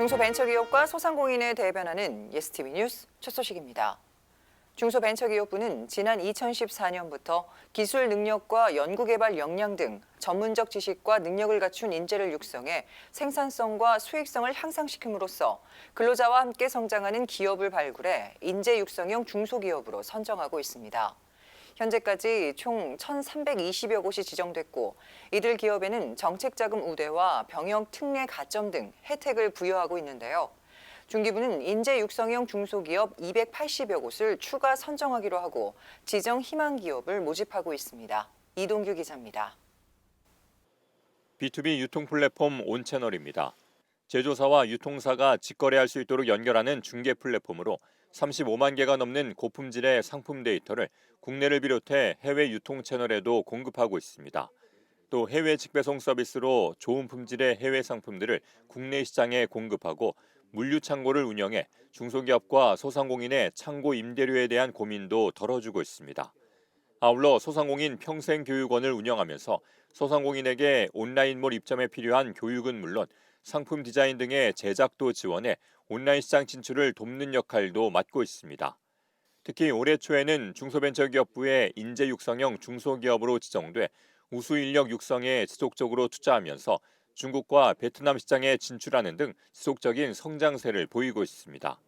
중소벤처기업과 소상공인을 대변하는 예스티비 뉴스 첫 소식입니다. 중소벤처기업부는 지난 2014년부터 기술 능력과 연구개발 역량 등 전문적 지식과 능력을 갖춘 인재를 육성해 생산성과 수익성을 향상시킴으로써 근로자와 함께 성장하는 기업을 발굴해 인재 육성형 중소기업으로 선정하고 있습니다. 현재까지 총 1,320여 곳이 지정됐고 이들 기업에는 정책자금 우대와 병역 특례 가점 등 혜택을 부여하고 있는데요. 중기부는 인재 육성형 중소기업 280여 곳을 추가 선정하기로 하고 지정 희망 기업을 모집하고 있습니다. 이동규 기자입니다. B2B 유통 플랫폼 온채널입니다. 제조사와 유통사가 직거래할 수 있도록 연결하는 중개 플랫폼으로 35만 개가 넘는 고품질의 상품 데이터를 국내를 비롯해 해외 유통 채널에도 공급하고 있습니다. 또 해외 직배송 서비스로 좋은 품질의 해외 상품들을 국내 시장에 공급하고 물류 창고를 운영해 중소기업과 소상공인의 창고 임대료에 대한 고민도 덜어주고 있습니다. 아울러 소상공인 평생 교육원을 운영하면서 소상공인에게 온라인몰 입점에 필요한 교육은 물론 상품 디자인 등의 제작도 지원해 온라인 시장 진출을 돕는 역할도 맡고 있습니다. 특히 올해 초에는 중소벤처기업부의 인재 육성형 중소기업으로 지정돼 우수 인력 육성에 지속적으로 투자하면서 중국과 베트남 시장에 진출하는 등 지속적인 성장세를 보이고 있습니다.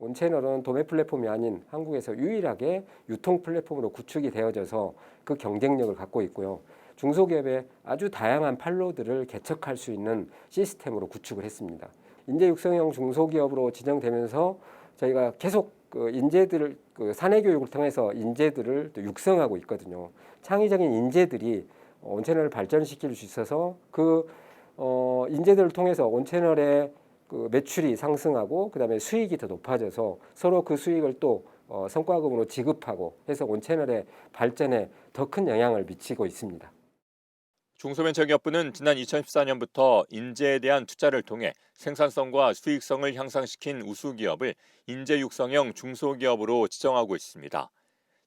온 채널은 도매 플랫폼이 아닌 한국에서 유일하게 유통 플랫폼으로 구축이 되어져서 그 경쟁력을 갖고 있고요. 중소기업의 아주 다양한 판로들을 개척할 수 있는 시스템으로 구축을 했습니다. 인재 육성형 중소기업으로 지정되면서 저희가 계속 그 인재들을 그 사내 교육을 통해서 인재들을 또 육성하고 있거든요. 창의적인 인재들이 온채널을 발전시킬 수 있어서 그 어, 인재들을 통해서 온채널의 그 매출이 상승하고 그다음에 수익이 더 높아져서 서로 그 수익을 또 어, 성과금으로 지급하고 해서 온채널의 발전에 더 큰 영향을 미치고 있습니다. 중소벤처기업부는 지난 2014년부터 인재에 대한 투자를 통해 생산성과 수익성을 향상시킨 우수기업을 인재 육성형 중소기업으로 지정하고 있습니다.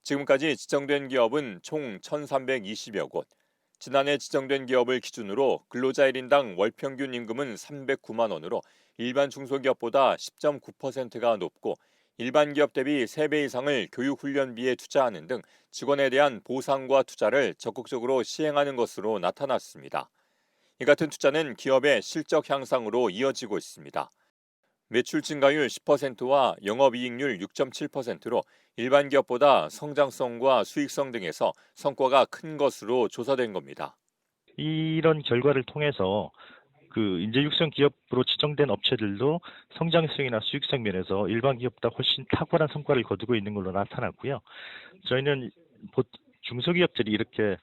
지금까지 지정된 기업은 총 1,320여 곳. 지난해 지정된 기업을 기준으로 근로자 1인당 월 평균 임금은 309만 원으로 일반 중소기업보다 10.9%가 높고 일반 기업 대비 3배 이상을 교육 훈련비에 투자하는 등 직원에 대한 보상과 투자를 적극적으로 시행하는 것으로 나타났습니다. 이 같은 투자는 기업의 실적 향상으로 이어지고 있습니다. 매출 증가율 10%와 영업이익률 6.7%로 일반 기업보다 성장성과 수익성 등에서 성과가 큰 것으로 조사된 겁니다. 이런 결과를 통해서 그 인재 육성 기업으로 지정된 업체들도 성장성이나 수익성 면에서 일반 기업보다 훨씬 탁월한 성과를 거두고 있는 걸로 나타났고요. 저희는 보- 중소기업들이 이렇게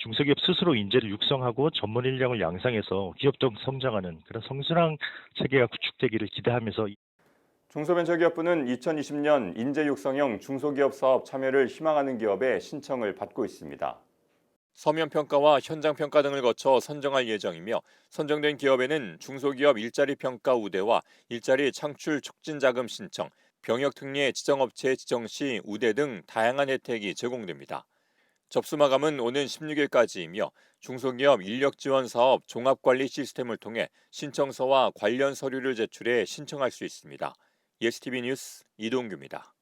중소기업 스스로 인재를 육성하고 전문 인력을 양성해서 기업적 성장하는 그런 성순환 체계가 구축되기를 기대하면서 중소벤처기업부는 2020년 인재 육성형 중소기업 사업 참여를 희망하는 기업의 신청을 받고 있습니다. 서면 평가와 현장 평가 등을 거쳐 선정할 예정이며 선정된 기업에는 중소기업 일자리 평가 우대와 일자리 창출 촉진 자금 신청, 병역 특례 지정업체 지정 시 우대 등 다양한 혜택이 제공됩니다. 접수 마감은 오는 16일까지이며 중소기업 인력 지원 사업 종합 관리 시스템을 통해 신청서와 관련 서류를 제출해 신청할 수 있습니다. 예스티비 뉴스 이동규입니다.